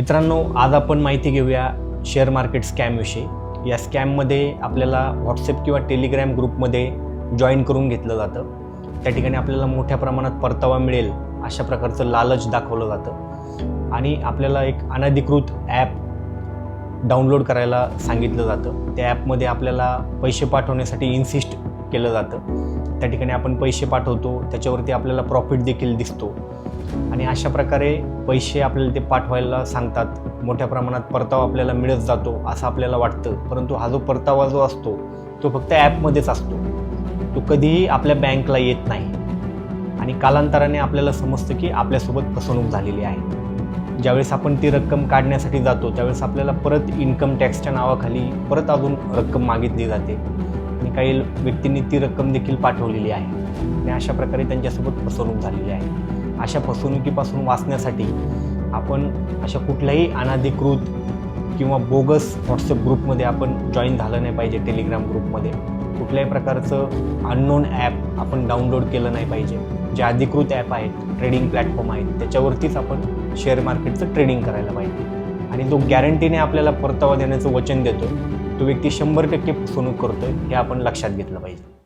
मित्रांनो आज आपण माहिती घेऊया शेअर मार्केट स्कॅमविषयी या स्कॅममध्ये आपल्याला व्हॉट्सअप किंवा टेलिग्रॅम ग्रुपमध्ये जॉईन करून घेतलं जातं. त्या ठिकाणी आपल्याला मोठ्या प्रमाणात परतावा मिळेल अशा प्रकारचं लालच दाखवलं जातं. आणि आपल्याला एक अनधिकृत ॲप डाउनलोड करायला सांगितलं जातं. त्या ॲपमध्ये आपल्याला पैसे पाठवण्यासाठी इन्सिस्ट केलं जातं. त्या ठिकाणी आपण पैसे पाठवतो त्याच्यावरती आपल्याला प्रॉफिट देखील दिसतो. आणि अशा प्रकारे पैसे आपल्याला ते पाठवायला सांगतात. मोठ्या प्रमाणात परतावा आपल्याला मिळत जातो असं आपल्याला वाटतं. परंतु हा जो परतावा जो असतो तो फक्त ॲपमध्येच असतो. तो कधीही आपल्या बँकला येत नाही. आणि कालांतराने आपल्याला समजतं की आपल्यासोबत फसवणूक झालेली आहे. ज्यावेळेस आपण ती रक्कम काढण्यासाठी जातो त्यावेळेस आपल्याला परत इन्कम टॅक्सच्या नावाखाली परत अजून रक्कम मागितली जाते. आणि काही व्यक्तींनी ती रक्कम देखील पाठवलेली आहे. आणि अशा प्रकारे त्यांच्यासोबत फसवणूक झालेली आहे. अशा फसवणुकीपासून वाचण्यासाठी आपण अशा कुठल्याही अनाधिकृत किंवा बोगस व्हॉट्सअप ग्रुपमध्ये आपण जॉईन झालं नाही पाहिजे टेलिग्राम ग्रुपमध्ये. कुठल्याही प्रकारचं अननोन ॲप आपण डाउनलोड केलं नाही पाहिजे. जे अधिकृत ॲप आहेत ट्रेडिंग प्लॅटफॉर्म आहेत त्याच्यावरतीच आपण शेअर मार्केटचं ट्रेडिंग करायला पाहिजे. आणि जो गॅरंटीने आपल्याला परतावा देण्याचं वचन देतो तो व्यक्ती शंभर टक्के फसवणूक करतोय हे आपण लक्षात घेतलं पाहिजे.